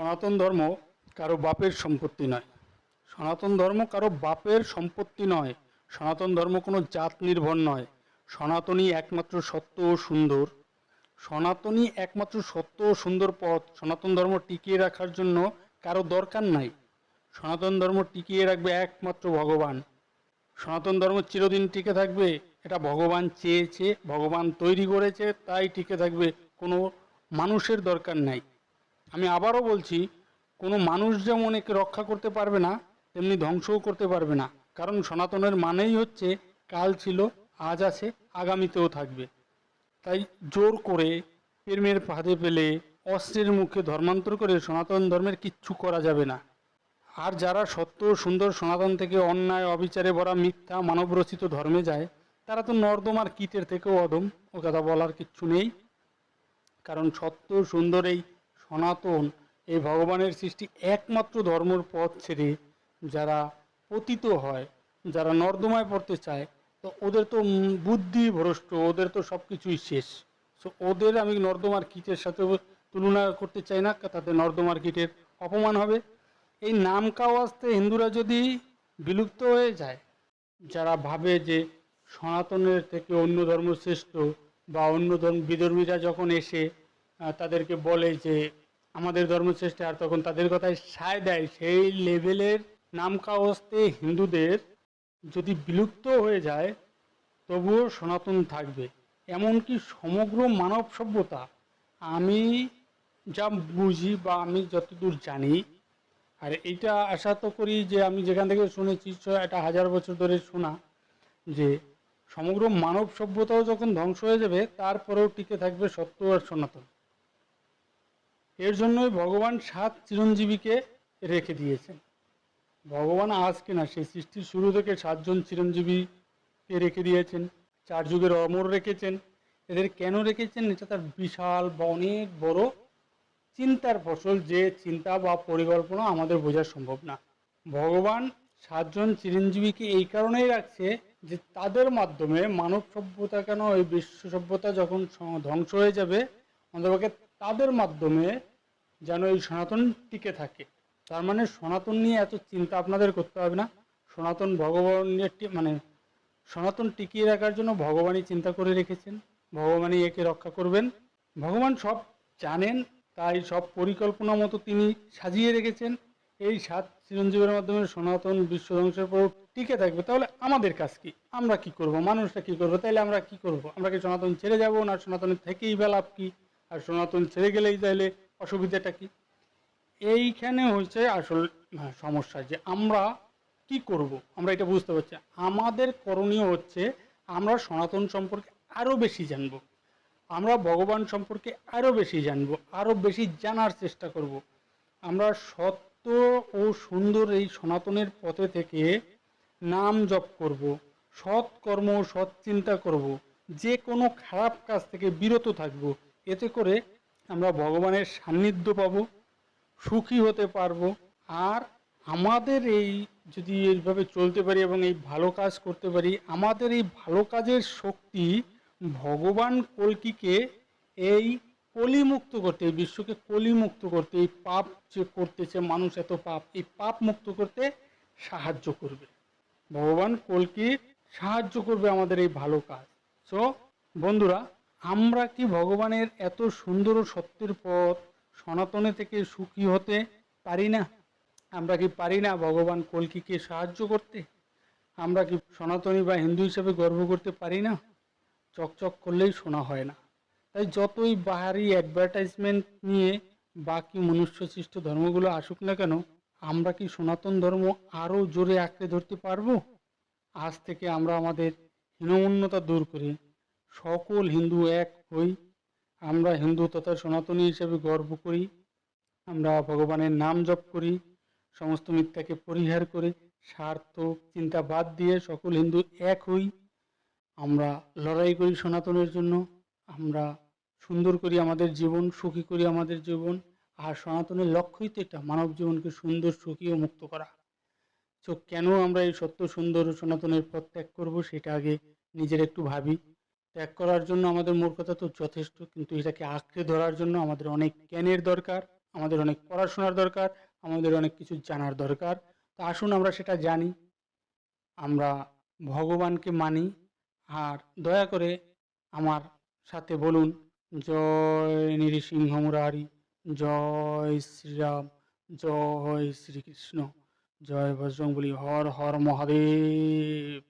সনাতন ধর্ম কারও বাপের সম্পত্তি নয়। সনাতন ধর্ম কারও বাপের সম্পত্তি নয়। সনাতন ধর্ম কোনো জাত নির্ভর নয়। সনাতনই একমাত্র সত্য ও সুন্দর। সনাতনই একমাত্র সত্য ও সুন্দর পথ সনাতন ধর্ম টিকিয়ে রাখার জন্য কারও দরকার নাই। সনাতন ধর্ম টিকিয়ে রাখবে একমাত্র ভগবান। সনাতন ধর্ম চিরদিন টিকে থাকবে, এটা ভগবান চেয়েছে, ভগবান তৈরি করেছে, তাই টিকে থাকবে, কোনো মানুষের দরকার নাই। আমি আবারও বলছি, কোনো মানুষ যেমন একে রক্ষা করতে পারবে না, তেমনি ধ্বংসও করতে পারবে না। কারণ সনাতনের মানেই হচ্ছে, কাল ছিল, আজ আছে, আগামীতেও থাকবে। তাই জোর করে প্রেমের ফাঁদে পেলে অস্ত্রের মুখে ধর্মান্তর করে সনাতন ধর্মের কিচ্ছু করা যাবে না। আর যারা সত্য, সুন্দর, সনাতন থেকে অন্যায়, অবিচারে ভরা মিথ্যা, মানবরচিত ধর্মে যায়, তারা তো নর্দমার কীটের থেকেও অদম ও কথা বলার কিচ্ছু নেই। কারণ সত্য, সুন্দর এই সনাতন এই ভগবানের সৃষ্টি একমাত্র ধর্মর পথ ছেড়ে যারা পতিত হয়, যারা নর্দমায় পড়তে চায়, তো ওদের তো বুদ্ধি ভ্রষ্ট, ওদের তো সব কিছুই শেষ। সো ওদের আমি নর্দমার কীটের সাথে তুলনা করতে চাই না, তাতে নর্দমার কীটের অপমান হবে। এই নাম কাওয়াজতে হিন্দুরা যদি বিলুপ্ত হয়ে যায়, যারা ভাবে যে সনাতনের থেকে অন্য ধর্ম শ্রেষ্ঠ বা অন্য ধর্ম বিধর্মীরা যখন এসে তাদেরকে বলে যে আমাদের ধর্ম শ্রেষ্ঠ আর তখন তাদের কথায় সায় দেয়, সেই লেভেলের নাম কাওয়াজতে হিন্দুদের যদি বিলুপ্ত হয়ে যায়, তবুও সনাতন থাকবে। এমনকি সমগ্র মানব সভ্যতা, আমি যা বুঝি বা আমি যতদূর জানি, আর এটা আশা তো করি যে আমি যেখান থেকে শুনেছি এটা হাজার বছর ধরে শোনা, যে সমগ্র মানব সভ্যতাও যখন ধ্বংস হয়ে যাবে, তারপরেও টিকে থাকবে সত্য আর সনাতন। এর জন্যই ভগবান সাত চিরঞ্জীবীকে রেখে দিয়েছেন। ভগবান আজকে না সেই সৃষ্টির শুরু থেকে সাতজন চিরঞ্জীবীকে রেখে দিয়েছেন, চার যুগের অমর রেখেছেন। এদের কেন রেখেছেন? এটা তার বিশাল বা অনেক বড় চিন্তার ফসল, যে চিন্তা বা পরিকল্পনা আমাদের বোঝা সম্ভব না। ভগবান সাতজন চিরঞ্জীবীকে এই কারণেই রাখছে যে তাদের মাধ্যমে মানব সভ্যতা কেন, এই বিশ্ব সভ্যতা যখন ধ্বংস হয়ে যাবে অন্তপক্ষে তাদের মাধ্যমে যেন এই সনাতন টিকে থাকে। তার মানে সনাতন নিয়ে এত চিন্তা আপনাদের করতে হবে না। সনাতন ভগবানের মানে সনাতন টিকিয়ে রাখার জন্য ভগবানই চিন্তা করে রেখেছেন। ভগবানই একে রক্ষা করবেন। ভগবান সব জানেন, তাই সব পরিকল্পনা মতো তিনি সাজিয়ে রেখেছেন। এই সাত চিরঞ্জীবের মাধ্যমে সনাতন বিশ্ব ধ্বংসের পর টিকে থাকবে। তাহলে আমাদের কাজ কি? আমরা কি করব? মানুষরা কি করব? তাইলে আমরা কি করব? আমরা কি সনাতন ছেড়ে যাব না? সনাতনের থেকেই বা লাভ কি? আর সনাতন ছেড়ে গেলেই তাহলে অসুবিধাটা কি? এইখানে হচ্ছে আসল সমস্যা যে আমরা কি করব? আমরা এটা বুঝতে পারছি। আমাদের করণীয় হচ্ছে আমরা সনাতন সম্পর্কে আরও বেশি জানব। আমরা ভগবান সম্পর্কে আরও বেশি জানব আরও বেশি জানার চেষ্টা করব। আমরা সত্য ও সুন্দর এই সনাতনের পথে থেকে নাম জপ করব, সৎ কর্ম সৎ চিন্তা করব, যে কোনো খারাপ কাজ থেকে বিরত থাকব। এতে করে আমরা ভগবানের সান্নিধ্য পাব, সুখী হতে পারব। আর আমাদের এই যদি এইভাবে চলতে পারি এবং এই ভালো কাজ করতে পারি, আমাদের এই ভালো কাজের শক্তি ভগবান কলকিকে এই কলিমুক্ত করতে, এই বিশ্বকে কলিমুক্ত করতে, এই পাপ যে করতেছে, মানুষ এত পাপ, এই পাপ মুক্ত করতে সাহায্য করবে। ভগবান কলকি সাহায্য করবে আমাদের এই ভালো কাজ। সো বন্ধুরা আমরা কি ভগবানের এত সুন্দর ও সত্যের পথ সনাতনে থেকে সুখী হতে পারি না? আমরা কি পারি না ভগবান কল্কিকে সাহায্য করতে? আমরা কি সনাতনী বা হিন্দু হিসেবে গর্ব করতে পারি না? চকচক করলেই শোনা হয় না। তাই যতই বাহারি অ্যাডভার্টাইজমেন্ট নিয়ে বাকি মনুষ্য সৃষ্ট ধর্মগুলো আসুক না কেন, আমরা কি সনাতন ধর্ম আরও জোরে আঁকড়ে ধরতে পারব? আজ থেকে আমরা আমাদের হীনমন্যতা দূর করে। সকল হিন্দু এক হই। আমরা হিন্দু তথা সনাতনী হিসেবে গর্ব করি। আমরা ভগবানের নাম জপ করি, সমস্ত মিথ্যাকে পরিহার করে স্বার্থ চিন্তা বাদ দিয়ে সকল হিন্দু এক হই। আমরা লড়াই করি সনাতনের জন্য। আমরা সুন্দর করি আমাদের জীবন, সুখী করি আমাদের জীবন। আর সনাতনের লক্ষ্যই তো এটা, মানব জীবনকে সুন্দর, সুখী ও মুক্ত করা। তো কেন আমরা এই সত্য, সুন্দর ও সনাতনের পথ ত্যাগ করব, সেটা আগে নিজের একটু ভাবি। ত্যাগ করার জন্য আমাদের মূর্খতা তো যথেষ্ট, কিন্তু এটাকে আঁকড়ে ধরার জন্য আমাদের অনেক জ্ঞানের দরকার, আমাদের অনেক পড়াশোনার দরকার, আমাদের অনেক কিছু জানার দরকার। তো আসুন আমরা সেটা জানি, আমরা ভগবানকে মানি, আর দয়া করে আমার সাথে বলুন, জয় নৃসিংহ মুরারি, জয় শ্রীরাম, জয় শ্রীকৃষ্ণ, জয় বজরংবলী, হর হর মহাদেব।